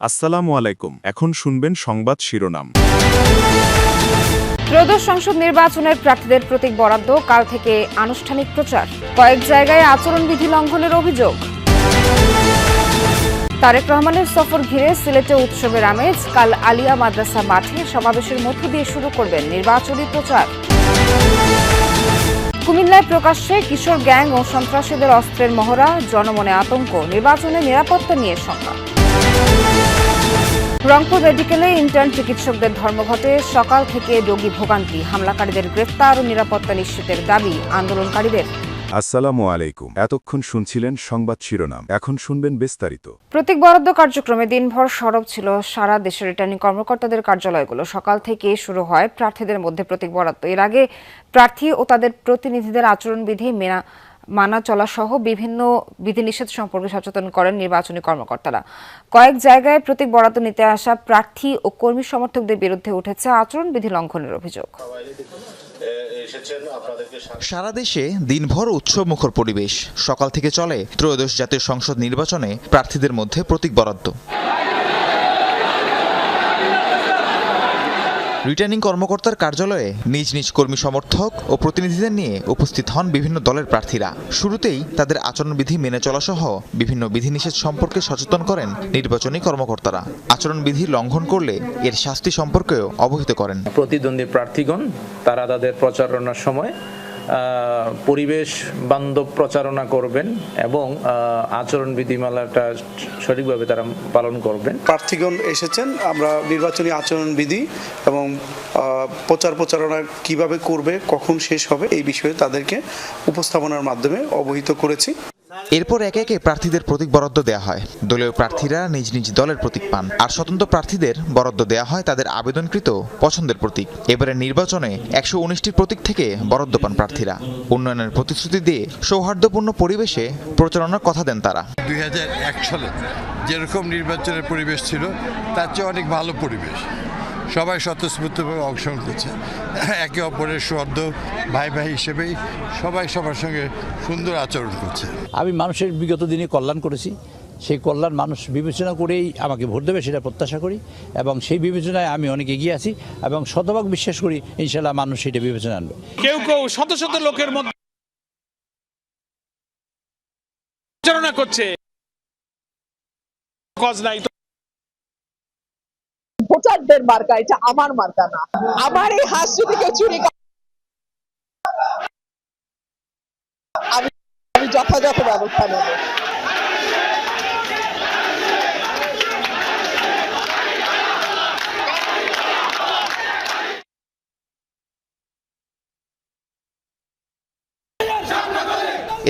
আসসালামু আলাইকুম। এখন শুনবেন সংবাদ শিরোনাম। ত্রয়োদশ সংসদ নির্বাচনের প্রার্থীদের প্রতীক বরাদ্দ, কাল থেকে আনুষ্ঠানিক প্রচার। কয়েক জায়গায় আচরণবিধি লঙ্ঘনের অভিযোগ। তারেক রহমানের সফর ঘিরে সিলেটে উৎসবের আমেজ, কাল আলিয়া মাদ্রাসা মাঠে সমাবেশের মধ্য দিয়ে শুরু করবেন নির্বাচনী প্রচার। কুমিল্লায় প্রকাশ্যে কিশোর গ্যাং ও সন্ত্রাসীদের অস্ত্রের মহড়া, জনমনে আতঙ্ক, নির্বাচনে নিরাপত্তা নিয়ে শঙ্কা। রংপুর মেডিকেলে ইন্টার্ন চিকিৎসকদের ধর্মঘটে সকাল থেকে রোগী ভোগান্তি। হামলাকারীদের গ্রেফতার ও নিরাপত্তা নিশ্চিতের দাবি আন্দোলনকারীদের। আসসালামু আলাইকুম। এতক্ষণ শুনছিলেন সংবাদ শিরোনাম। এখন শুনবেন বিস্তারিত। প্রতীক বরাদ্দ কার্যক্রমে দিনভর সরব ছিল সারা দেশের রিটার্নিং কর্মকর্তাদের কার্যালয়গুলো। সকাল থেকে শুরু হয় প্রার্থীদের মধ্যে প্রতীক বরাদ্দ। এর আগে প্রার্থী ও তাদের প্রতিনিধিদের আচরণবিধি মেনা মানা চলা সহ বিভিন্ন বিধিনিষেধ সম্পর্কে সচেতন করেন নির্বাচনী কর্মকর্তারা। কয়েক জায়গায় প্রতীক বরাদ্দ নিতে আসা প্রার্থী ও কর্মী সমর্থকদের বিরুদ্ধে উঠেছে আচরণবিধি লঙ্ঘনের অভিযোগ। সারা দেশে দিনভর উৎসব মুখর পরিবেশ। সকাল থেকে চলে ত্রয়োদশ জাতীয় সংসদ নির্বাচনে প্রার্থীদের মধ্যে প্রতীক বরাদ্দ। রিটার্নিং কর্মকর্তার কার্যালয়ে নিজ নিজ কর্মী সমর্থক ও প্রতিনিধিদের নিয়ে উপস্থিত হন বিভিন্ন দলের প্রার্থীরা। শুরুতেই তাদের আচরণবিধি মেনে চলা সহ বিভিন্ন বিধিনিষেধ সম্পর্কে সচেতন করেন নির্বাচনী কর্মকর্তারা। আচরণবিধি লঙ্ঘন করলে এর শাস্তি সম্পর্কেও অবহিত করেন। প্রতিদ্বন্দ্বী প্রার্থীগণ তারা তাদের প্রচারণার সময় আহ, পরিবেশ বান্ধব প্রচারণা করবেন এবং আচরণ বিধিমালাটা সঠিকভাবে তারা পালন করবেন। প্রার্থীগণ এসেছেন আমরা নির্বাচনী আচরণবিধি এবং প্রচার প্রচারণা কীভাবে করবে কখন শেষ হবে এই বিষয়ে তাদেরকে উপস্থাপনার মাধ্যমে অবহিত করেছি। এরপর একে একে প্রার্থীদের প্রতীক বরাদ্দ দেওয়া হয়। দলীয় প্রার্থীরা নিজ নিজ দলের প্রতীক পান। আর স্বতন্ত্র প্রার্থীদের বরাদ্দ দেওয়া হয় তাদের আবেদনকৃত পছন্দের প্রতীক। এবারে নির্বাচনে একশো উনিশটি প্রতীক থেকে বরাদ্দ পান প্রার্থীরা। উন্নয়নের প্রতিশ্রুতি দিয়ে সৌহার্দ্যপূর্ণ পরিবেশে প্রচারণার কথা দেন তারা। দুই হাজার এক সালে যেরকম নির্বাচনের পরিবেশ ছিল তার চেয়ে অনেক ভালো পরিবেশ। সবাই স্বতঃস্ফূর্তভাবে অংশগ্রহণ করছে একে অপরের সদ্য ভাই ভাই হিসেবেই সবাই সবার সঙ্গে সুন্দর আচরণ করছে। আমি মানুষের বিগত দিনে কল্যাণ করেছি। সেই কল্যাণ মানুষ বিবেচনা করেই আমাকে ভোট দেবে সেটা প্রত্যাশা করি এবং সেই বিবেচনায় আমি অনেক এগিয়ে আছি এবং শতভাগ বিশ্বাস করি ইনশাল্লাহ মানুষ সেটা বিবেচনা আনবে। কেউ কেউ শত শত লোকের মধ্যে করছে। কজ নাই তো ভোটারদের মার্কা, এটা আমার মার্কা না। আমার এই হাস যদি কেউ চুরি আমি যথাযথ ব্যবস্থা নেব।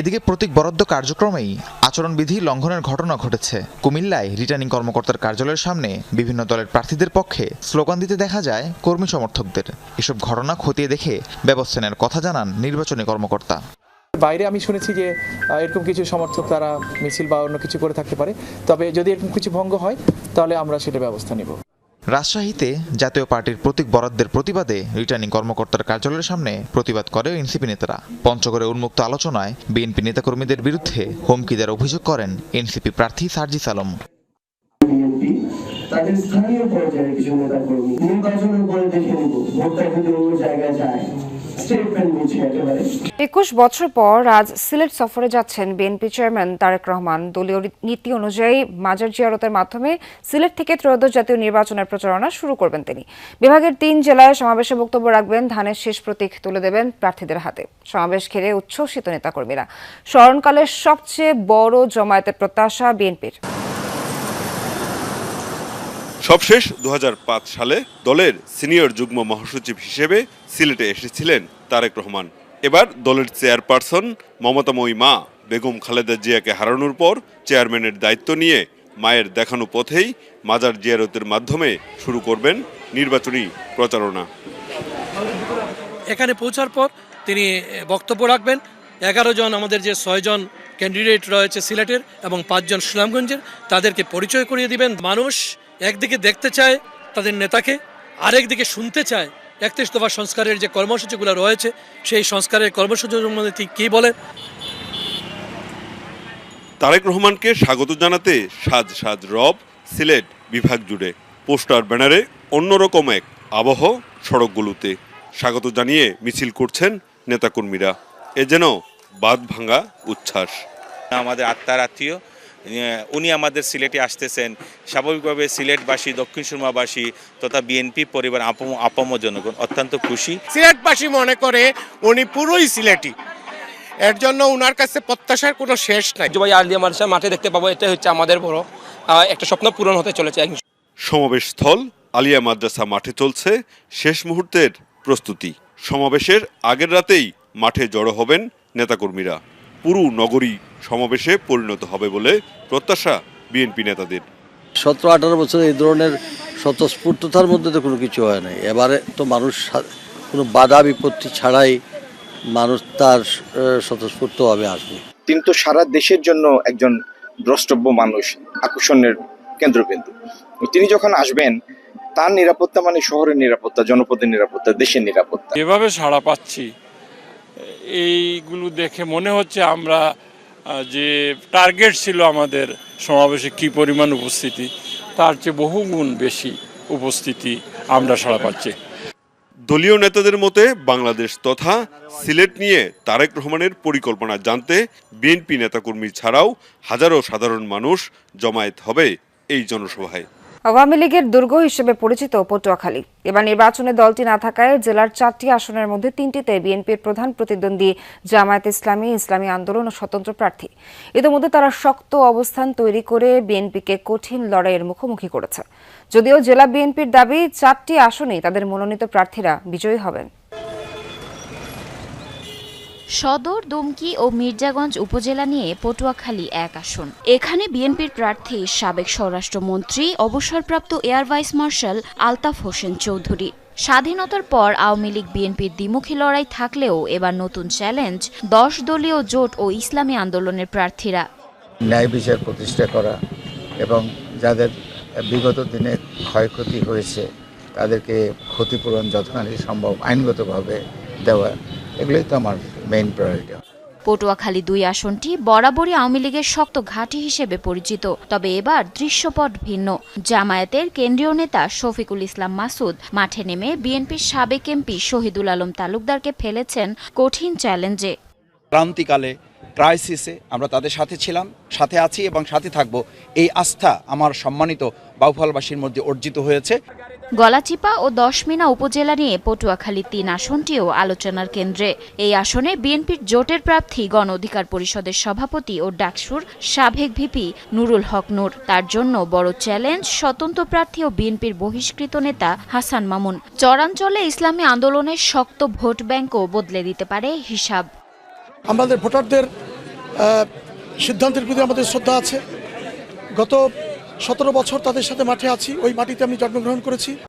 এদিকে প্রতীক বরাদ্দ কার্যক্রমেই আচরণবিধি লঙ্ঘনের ঘটনা ঘটেছে। কুমিল্লায় রিটার্নিং কর্মকর্তার কার্যালয়ের সামনে বিভিন্ন দলের প্রার্থীদের পক্ষে স্লোগান দিতে দেখা যায় কর্মী সমর্থকদের। এসব ঘটনা খতিয়ে দেখে ব্যবস্থা নেওয়ার কথা জানান নির্বাচনী কর্মকর্তা। বাইরে আমি শুনেছি যে এরকম কিছু সমর্থক তারা মিছিল বা অন্য কিছু করে থাকতে পারে। তবে যদি এরকম কিছু ভঙ্গ হয়, তাহলে আমরা সেটা ব্যবস্থা নেব। রাজশাহীতে জাতীয় পার্টির প্রতীক বরাদ্দের প্রতিবাদে রিটার্নিং কর্মকর্তার কার্যালয়ের সামনে প্রতিবাদ করে এনসিপি নেতারা। পঞ্চগড়ে উন্মুক্ত আলোচনায় বিএনপি নেতাকর্মীদের বিরুদ্ধে হুমকি দেওয়ার অভিযোগ করেন এনসিপি প্রার্থী সার্জিস আলম। তাদের স্থানীয় পর্যায়ে কিছু নির্বাচনের পরে দেখে ভোটটা জায়গায় যায়। একুশ বছর পর আজ সিলেট সফরে যাচ্ছেন বিএনপি চেয়ারম্যান তারেক রহমান। দলীয় নীতি অনুযায়ী মাজার জিয়ারতের মাধ্যমে সিলেট থেকে ত্রয়োদশ জাতীয় নির্বাচনের প্রচারণা শুরু করবেন তিনি। বিভাগের তিন জেলায় সমাবেশে বক্তব্য রাখবেন ধানের শেষ প্রতীক তুলে দেবেন প্রার্থীদের হাতে। সমাবেশ ঘিরে উচ্ছ্বসিত নেতাকর্মীরা। স্মরণকালের সবচেয়ে বড় জমায়েতের প্রত্যাশা বিএনপির। সবশেষ দু সালে দলের সিনিয়র যুগ্ম মহাসচিব হিসেবে সিলেটে এসেছিলেন তারেক রহমান। এবার দলের চেয়ারপারসন মমতাময়ী মা বেগম খালেদা জিয়াকে হারানোর পর চেয়ারম্যানের দায়িত্ব নিয়ে মায়ের দেখানো পথেই মাজার জিয়ারতের মাধ্যমে শুরু করবেন নির্বাচনী প্রচারণা। এখানে পৌঁছার পর তিনি বক্তব্য রাখবেন। এগারো জন আমাদের যে ছয়জন ক্যান্ডিডেট রয়েছে সিলেটের এবং পাঁচজন সুনামগঞ্জের, তাদেরকে পরিচয় করিয়ে দিবেন। মানুষ একদিকে দেখতে চায় তাদের নেতাকে, আরেকদিকে শুনতে চায় একত্রিশ দফা সংস্কারের যে কর্মসূচিগুলো রয়েছে সেই সংস্কারের কর্মসূচি মধ্যে তিনি কী বলেন তারেক রহমানকে স্বাগত জানাতে সাজ সাজ রব সিলেট বিভাগ জুড়ে। পোস্টার ব্যানারে অন্যরকম এক আবহ সড়কগুলোতে স্বাগত জানিয়ে মিছিল করছেন নেতাকর্মীরা। এ যেন বাদ ভাঙা উচ্ছ্বাস। আমাদের আত্মার আত্মীয় উনি আমাদের সিলেটে আসতেছেন। স্বাভাবিকভাবে সিলেটবাসী দক্ষিণ সুরমাবাসী তথা বিএনপি পরিবার আপম আপম জনগণ অত্যন্ত খুশি। সিলেটবাসী মনে করে উনি পুরোই সিলেটি। এর জন্য উনার কাছে প্রত্যাশার কোনো শেষ নাই। জুবাই আলিয়া মাদ্রাসা মাঠে দেখতে পাবো এটা হচ্ছে আমাদের বড় একটা স্বপ্ন পূরণ হতে চলেছে সমাবেশ স্থল আলিয়া মাদ্রাসা মাঠে চলছে। শেষ মুহূর্তের প্রস্তুতি। সমাবেশের আগের রাতেই মাঠে জড়ো হবেন নেতাকর্মীরা। পুরো নগরী সমাবেশে পরিণত হবে বলে প্রত্যাশা বিএনপি নেতাদের। সতেরো আঠারো বছর এই ধরনের স্বতঃস্ফূর্ততার মধ্যে তো কোনো কিছু হয় নাই। এবারে তো মানুষ কোনো বাধা বিপত্তি ছাড়াই মানুষ তার স্বতঃস্ফূর্তভাবে আসবে। তিনি তো সারা দেশের জন্য একজন দ্রষ্টব্য মানুষ আকর্ষণের কেন্দ্রবিন্দু। তিনি যখন আসবেন তার নিরাপত্তা মানে শহরের নিরাপত্তা জনপদের নিরাপত্তা দেশের নিরাপত্তা। এভাবে সাড়া পাচ্ছি এইগুলো দেখে মনে হচ্ছে আমরা যে টার্গেট ছিল আমাদের সমাবেশে কি পরিমাণ উপস্থিতি, তার চেয়ে বহুগুণ বেশি উপস্থিতি আমরা সাড়া পাচ্ছি। দলীয় নেতাদের মতে বাংলাদেশ তথা সিলেট নিয়ে তারেক রহমানের পরিকল্পনা জানতে বিএনপি নেতাকর্মী ছাড়াও হাজারো সাধারণ মানুষ জমায়েত হবে এই জনসভায়। আওয়ামী লীগের দুর্গ হিসেবে পরিচিত পটুয়াখালী। এবার নির্বাচনে দলটি না থাকায় জেলার চারটি আসনের মধ্যে তিনটিতে বিএনপির প্রধান প্রতিদ্বন্দ্বী জামায়াত ইসলামী ইসলামী আন্দোলন ও স্বতন্ত্র প্রার্থী। ইতিমধ্যে তারা শক্ত অবস্থান তৈরি করে বিএনপিকে কঠিন লড়াইয়ের মুখোমুখি করেছে। যদিও জেলা বিএনপির দাবি, চারটি আসনেই তাদের মনোনীত প্রার্থীরা বিজয়ী হবেন। সদর, দুমকি ও মির্জাগঞ্জ উপজেলা নিয়ে পটুয়াখালী এক আসন। এখানে বিএনপির প্রার্থী সাবেক স্বরাষ্ট্রমন্ত্রী, অবসরপ্রাপ্ত air vice marshal Altaf Hossain Chowdhury. স্বাধীনতার পর আওয়ামী লীগ বিএনপির দ্বিমুখী লড়াই থাকলেও এবার নতুন চ্যালেঞ্জ, দশ দলীয় জোট ও ইসলামী আন্দোলনের প্রার্থীরা। ন্যায় বিচার প্রতিষ্ঠা করা এবং যাদের বিগত দিনে ক্ষয়ক্ষতি হয়েছে, তাদেরকে ক্ষতিপূরণ যতখানি সম্ভব আইনগতভাবে দেওয়া এগুলোই তো আমার মেইন প্রায়োরিটি পটুয়াখালী দুই আসনটি বরাবরই আওয়ামী লীগের শক্ত ঘাঁটি হিসেবে পরিচিত। তবে এবার দৃশ্যপট ভিন্ন। জামায়াতের কেন্দ্রীয় নেতা শফিকুল ইসলাম মাসুদ মাঠে নেমে বিএনপির সাবেক এমপি শহীদুল আলম তালুকদারকে ফেলেছেন কঠিন চ্যালেঞ্জে। ক্রান্তিকালে ক্রাইসিসে আমরা তাদের সাথে ছিলাম সাথে আছি এবং সাথে থাকব। এই আস্থা আমার সম্মানিত বাউফলবাসীর মধ্যে অর্জিত হয়েছে। গলাচিপা ও দশমিনা উপজেলা নিয়ে পটুয়াখালী তিন আসনটিও আলোচনার কেন্দ্রে। এই আসনে বিএনপির জোটের প্রার্থী, গণ অধিকার পরিষদের সভাপতি ও ডাকসুর সাবেক ভিপি নুরুল হক নূর। তার জন্য বড় চ্যালেঞ্জ স্বতন্ত্র প্রার্থী ও বিএনপির বহিষ্কৃত নেতা হাসান মামুন। চরাঞ্চলে ইসলামী আন্দোলনের শক্ত ভোট ব্যাংকও বদলে দিতে পারে হিসাব। আমাদের ভোটারদের সিদ্ধান্তের প্রতি আমাদের শ্রদ্ধা আছে। গত সতেরো বছর তাদের সাথে মাঠে আছি। ওই মাটিতে আমি জন্মগ্রহণ করেছি।